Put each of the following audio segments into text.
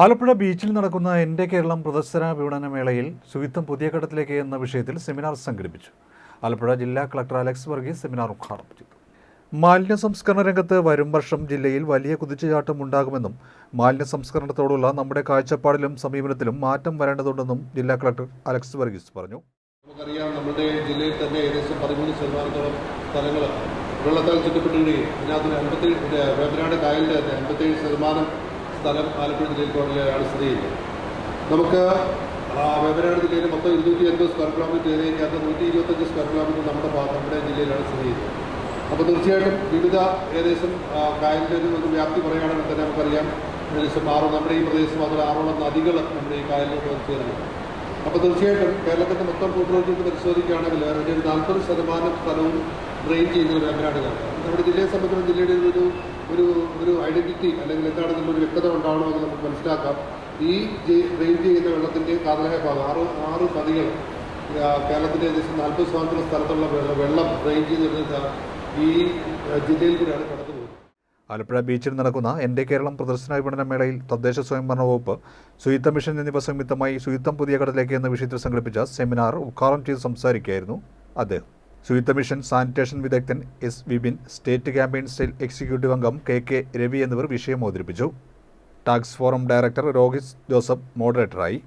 ആലപ്പുഴ ബീച്ചിൽ നടക്കുന്ന എന്റെ കേരളം പ്രദർശന വിപണന മേളയിൽ ശുചിത്വം പുതിയ ഘട്ടത്തിലേക്ക് എന്ന വിഷയത്തിൽ സെമിനാർ സംഘടിപ്പിച്ചു. ആലപ്പുഴ ജില്ലാ കളക്ടർ അലക്സ് വർഗീസ് സെമിനാർ ഉദ്ഘാടനം ചെയ്തു. മാലിന്യ സംസ്കരണ രംഗത്ത് വരും വർഷം ജില്ലയിൽ വലിയ കുതിച്ചുചാട്ടം ഉണ്ടാകുമെന്നും മാലിന്യ സംസ്കരണത്തോടുള്ള നമ്മുടെ കാഴ്ചപ്പാടിലും സമീപനത്തിലും മാറ്റം വരേണ്ടതുണ്ടെന്നും ജില്ലാ കളക്ടർ അലക്സ് വർഗീസ് പറഞ്ഞു. നമുക്കറിയാം നമ്മുടെ ജില്ലയിൽ തന്നെ ഏകദേശം പതിമൂന്ന് ശതമാനത്തോളം സ്ഥലങ്ങൾ വെള്ളത്താൽ ചുറ്റപ്പെട്ടിരിക്കുകയും അതിനകത്ത് അമ്പത്തി വേമ്പനാട് കായലിന്റെ തന്നെ അൻപത്തേഴ് ശതമാനം സ്ഥലം ആലപ്പുഴ ജില്ലയിൽ കൂടുതലാണ് സ്ഥിതി ചെയ്യുന്നത് നമുക്ക് വേമ്പനാട് ജില്ലയിൽ മൊത്തം ഇരുന്നൂറ്റി അൻപത് സ്ക്വയർ കിലോമീറ്റർ ഏരിയയ്ക്കകത്ത് നൂറ്റി ഇരുപത്തഞ്ച് സ്ക്വയർ കിലോമീറ്റർ നമ്മുടെ നമ്മുടെ ജില്ലയിലാണ് സ്ഥിതി ചെയ്യുന്നത് അപ്പോൾ തീർച്ചയായിട്ടും വിവിധ ഏകദേശം കായലിന്റെ ഒരു വ്യാപ്തി പറയുകയാണെങ്കിൽ തന്നെ നമുക്കറിയാം. ഏകദേശം ആറ് നമ്മുടെ ഈ പ്രദേശം അതുപോലെ ആറോളം നദികൾ നമ്മുടെ ഈ കായലിലോട്ട് വന്നു ചേരുന്നുണ്ട് അപ്പോൾ തീർച്ചയായിട്ടും കേരളത്തിന്റെ മൊത്തം ഭൂപ്രകൃതി പരിശോധിക്കുകയാണെങ്കിൽ ഒരു നാൽപ്പത് ശതമാനം സ്ഥലവും ഡ്രെയിൻ ചെയ്യുന്നത് വേമ്പനാട് കാലം നമ്മുടെ ജില്ലയെ സംബന്ധിച്ചും ജില്ലയുടെ ഒരു ഒരു ഒരു ഐഡന്റിറ്റി അല്ലെങ്കിൽ എന്താണെന്നുള്ളൊരു വ്യക്തത ഉണ്ടാവണോ എന്ന് നമുക്ക് മനസ്സിലാക്കാം. ഈ ഡ്രെയിൻ ചെയ്യുന്ന വെള്ളത്തിന്റെ കാതലായ ഭാഗം ആറ് ആറ് ആ, കേരളത്തിന്റെ ഏകദേശം നാൽപ്പത് ശതമാനത്തിലുള്ള സ്ഥലത്തുള്ള വെള്ളം ഡ്രെയിൻ ചെയ്ത് ഈ ജില്ലയിൽ കൂടെയാണ് കടന്നു ആലപ്പുഴ ബീച്ചിൽ നടക്കുന്ന എന്റെ കേരളം പ്രദർശന വിപണന മേളയിൽ തദ്ദേശ സ്വയംഭരണ വകുപ്പ് ശുചിത്വ മിഷൻ എന്നിവ സംയുക്തമായി ശുചിത്വം പുതിയ കടലിലേക്ക് എന്ന വിഷയത്തിൽ സംഘടിപ്പിച്ച സെമിനാർ ഉദ്ഘാടനം ചെയ്ത് സംസാരിക്കുകയായിരുന്നു അദ്ദേഹം. ശുചിത്വ മിഷൻ സാനിറ്റേഷൻ വിദഗ്ധൻ S Vipin state campaign style executive അംഗം കെ കെ രവി എന്നിവർ വിഷയം അവതരിപ്പിച്ചു. Tax forum director Rohit Joseph മോഡറേറ്ററായി.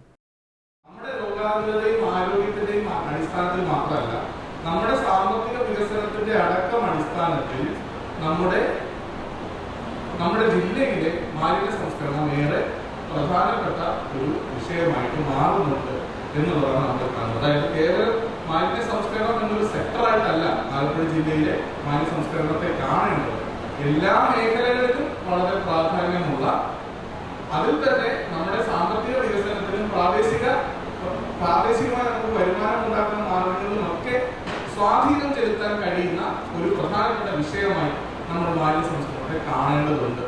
നമ്മുടെ സാമ്പത്തിക വികസനത്തിന്റെ അടക്കം അടിസ്ഥാനത്തിൽ നമ്മുടെ നമ്മുടെ ജില്ലയിലെ മാലിന്യ സംസ്കരണം ഏറെ പ്രധാനപ്പെട്ട ഒരു വിഷയമായിട്ട് മാറുന്നുണ്ട് എന്നുള്ളതാണ് നമ്മൾ കാണുന്നത് അതായത് കേവലം മാലിന്യ സംസ്കരണം ജില്ലയിലെ മാന്യ സംസ്കരണത്തെ കാണേണ്ടത്. എല്ലാ മേഖലകളിലും വളരെ പ്രാധാന്യമുള്ള അതിൽ തന്നെ നമ്മുടെ സാമ്പത്തിക വികസനത്തിനും പ്രാദേശിക പ്രാദേശികമായ നമുക്ക് വരുമാനം ഉണ്ടാക്കുന്ന മാർഗങ്ങളിലും ഒക്കെ സ്വാധീനം ചെലുത്താൻ കഴിയുന്ന ഒരു പ്രധാനപ്പെട്ട വിഷയമായി നമ്മൾ മാലിന്യ സംസ്കരണത്തെ കാണേണ്ടതുണ്ട്.